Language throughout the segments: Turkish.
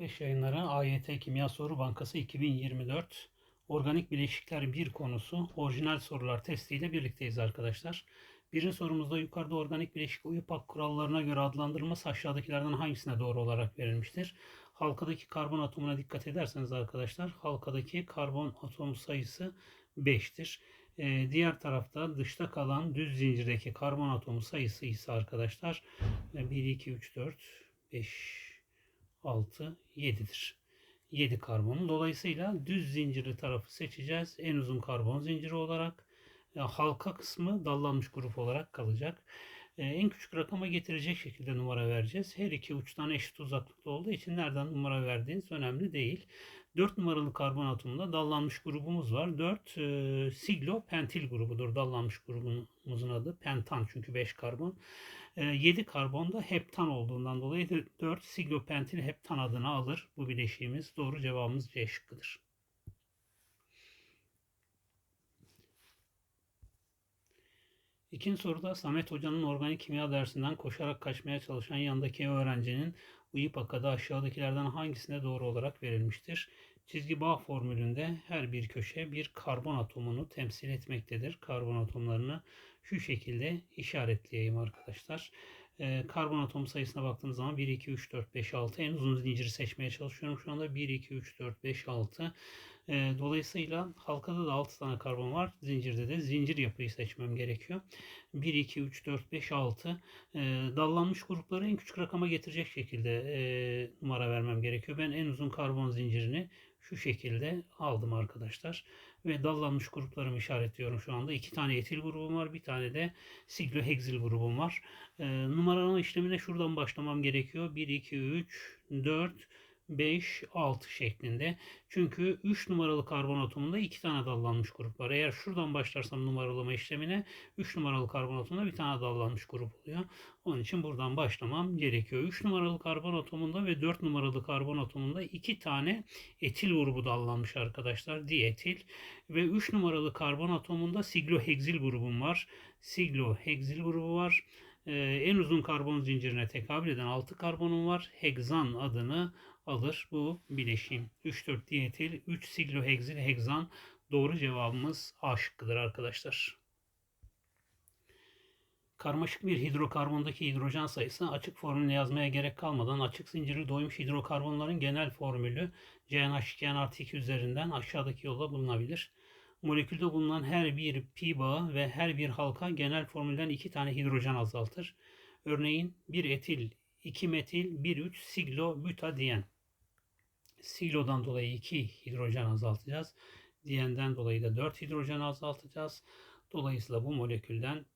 45 yayınları AYT Kimya Soru Bankası 2024 Organik Bileşikler 1 konusu orijinal sorular testiyle birlikteyiz arkadaşlar. Birinci sorumuzda yukarıda organik bileşik UYPAK kurallarına göre adlandırılması aşağıdakilerden hangisine doğru olarak verilmiştir? Halkadaki karbon atomuna dikkat ederseniz arkadaşlar halkadaki karbon atom sayısı 5'tir. Ee, diğer tarafta dışta kalan düz zincirdeki karbon atomu sayısı ise arkadaşlar 1, 2, 3, 4, 5, 6, 7'dir. 7 karbon. Dolayısıyla düz zincirli tarafı seçeceğiz. En uzun karbon zinciri olarak. E, halka kısmı dallanmış grup olarak kalacak. E, en küçük rakama getirecek şekilde numara vereceğiz. Her iki uçtan eşit uzaklıkta olduğu için nereden numara verdiğiniz önemli değil. 4 numaralı karbon atomunda dallanmış grubumuz var. 4 e, siglo pentil grubudur. Dallanmış grubumuzun adı pentan çünkü 5 karbon. 7 karbon da heptan olduğundan dolayı 4 siglo pentil heptan adını alır bu bileşiğimiz. Doğru cevabımız C şıkkıdır. İkinci soruda Samet Hoca'nın organik kimya dersinden koşarak kaçmaya çalışan yandaki öğrencinin uyup akada aşağıdakilerden hangisine doğru olarak verilmiştir? Çizgi bağ formülünde her bir köşe bir karbon atomunu temsil etmektedir. Karbon atomlarını şu şekilde işaretleyeyim arkadaşlar. Ee, karbon atom sayısına baktığımız zaman 1, 2, 3, 4, 5, 6 en uzun zinciri seçmeye çalışıyorum. Şu anda 1, 2, 3, 4, 5, 6. Ee, dolayısıyla halkada da 6 tane karbon var. Zincirde de zincir yapıyı seçmem gerekiyor. 1, 2, 3, 4, 5, 6. Ee, dallanmış grupları en küçük rakama getirecek şekilde e, numara vermem gerekiyor. Ben en uzun karbon zincirini şu şekilde aldım arkadaşlar. Ve dallanmış gruplarımı işaretliyorum şu anda. İki tane etil grubum var. Bir tane de sikloheksil grubum var. E, numaralama işlemine şuradan başlamam gerekiyor. 1, 2, 3, 4, 5, 6 şeklinde. Çünkü 3 numaralı karbon atomunda 2 tane dallanmış grup var. Eğer şuradan başlarsam numaralama işlemine 3 numaralı karbon atomunda bir tane dallanmış grup oluyor. Onun için buradan başlamam gerekiyor. 3 numaralı karbon atomunda ve 4 numaralı karbon atomunda 2 tane etil grubu dallanmış arkadaşlar. Dietil ve 3 numaralı karbon atomunda sigloheksil grubum var. Sigloheksil grubu var. Ee, en uzun karbon zincirine tekabül eden 6 karbonum var. Hegzan adını alır bu bileşim. 3,4 dietil, 3 sikloheksil hegzan doğru cevabımız A şıkkıdır arkadaşlar. Karmaşık bir hidrokarbondaki hidrojen sayısı açık formülünü yazmaya gerek kalmadan açık zincirli doymuş hidrokarbonların genel formülü CnH2n artı 2 üzerinden aşağıdaki yolla bulunabilir. Molekülde bulunan her bir pi bağı ve her bir halka genel formülden iki tane hidrojen azaltır. Örneğin 1 etil, 2 metil, 1 3 siglo butadiyen. Silodan dolayı 2 hidrojen azaltacağız. Diyenden dolayı da 4 hidrojen azaltacağız. Dolayısıyla bu molekülden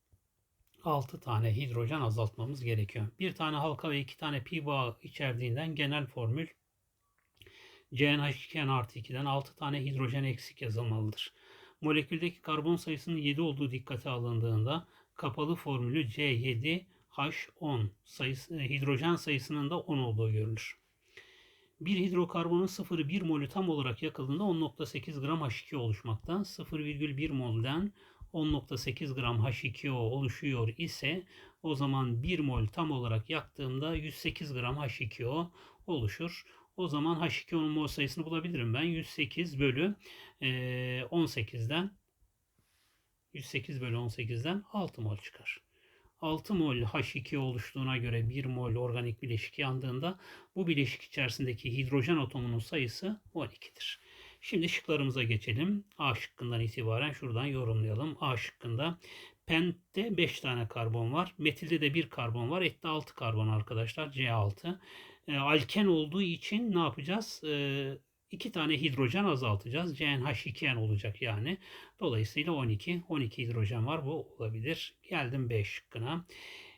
6 tane hidrojen azaltmamız gerekiyor. Bir tane halka ve 2 tane pi bağı içerdiğinden genel formül CnH2n artı 2'den 6 tane hidrojen eksik yazılmalıdır. Moleküldeki karbon sayısının 7 olduğu dikkate alındığında kapalı formülü C7H10 sayısı, hidrojen sayısının da 10 olduğu görülür. Bir hidrokarbonun 0,1 molü tam olarak yakıldığında 10.8 gram H2O oluşmakta. 0,1 molden 10.8 gram H2O oluşuyor ise o zaman 1 mol tam olarak yaktığımda 108 gram H2O oluşur. O zaman H2O'nun mol sayısını bulabilirim ben. 108 bölü 18'den 108 bölü 18'den 6 mol çıkar. 6 mol H2 oluştuğuna göre 1 mol organik bileşik yandığında bu bileşik içerisindeki hidrojen atomunun sayısı 12'dir. Şimdi şıklarımıza geçelim. A şıkkından itibaren şuradan yorumlayalım. A şıkkında pentte 5 tane karbon var. Metilde de 1 karbon var. Ette 6 karbon arkadaşlar. C6. E, alken olduğu için ne yapacağız? E, 2 tane hidrojen azaltacağız. CnH2n olacak yani. Dolayısıyla 12. 12 hidrojen var. Bu olabilir. Geldim 5 şıkkına.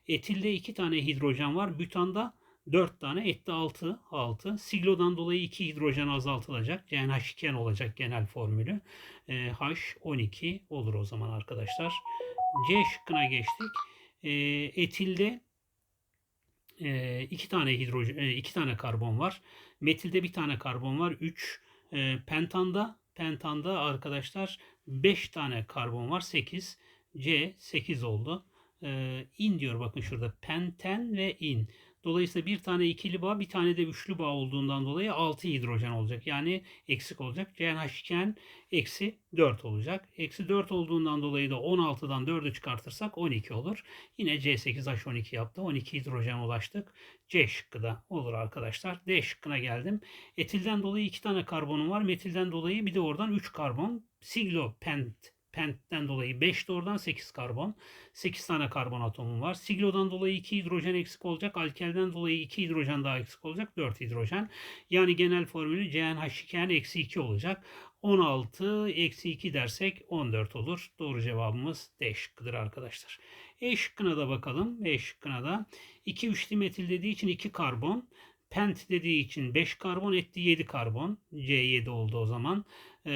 Etilde 2 tane hidrojen var. Bütanda 4 tane. Ette 6. 6. Siglodan dolayı 2 hidrojen azaltılacak. CnH2n olacak genel formülü. E, H12 olur o zaman arkadaşlar. C şıkkına geçtik. E, etilde e, iki tane hidrojen, iki tane karbon var. Metilde bir tane karbon var. 3. E, pentanda pentanda arkadaşlar 5 tane karbon var. 8. C 8 oldu. İn diyor bakın şurada. Penten ve in. Dolayısıyla bir tane ikili bağ bir tane de üçlü bağ olduğundan dolayı 6 hidrojen olacak. Yani eksik olacak. CnH2n eksi 4 olacak. Eksi 4 olduğundan dolayı da 16'dan 4'ü çıkartırsak 12 olur. Yine C8H12 yaptı. 12 hidrojen ulaştık. C şıkkı da olur arkadaşlar. D şıkkına geldim. Etilden dolayı 2 tane karbonum var. Metilden dolayı bir de oradan 3 karbon. Siglopent Pentten dolayı 5 de oradan 8 karbon. 8 tane karbon atomum var. Siglodan dolayı 2 hidrojen eksik olacak. Alkelden dolayı 2 hidrojen daha eksik olacak. 4 hidrojen. Yani genel formülü CnH2n eksi 2 olacak. 16 eksi 2 dersek 14 olur. Doğru cevabımız D şıkkıdır arkadaşlar. E şıkkına da bakalım. E şıkkına da 2 üçlü metil dediği için 2 karbon. Pent dediği için 5 karbon etti 7 karbon. C7 oldu o zaman. E,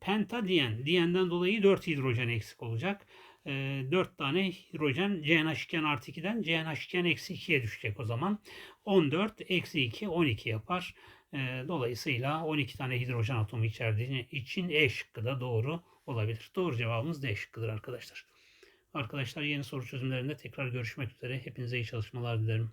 penta diyen. Diyenden dolayı 4 hidrojen eksik olacak. E, 4 tane hidrojen CnH2n artı 2'den CnH2n eksi 2'ye düşecek o zaman. 14 eksi 2 12 yapar. E, dolayısıyla 12 tane hidrojen atomu içerdiği için E şıkkı da doğru olabilir. Doğru cevabımız D şıkkıdır arkadaşlar. Arkadaşlar yeni soru çözümlerinde tekrar görüşmek üzere. Hepinize iyi çalışmalar dilerim.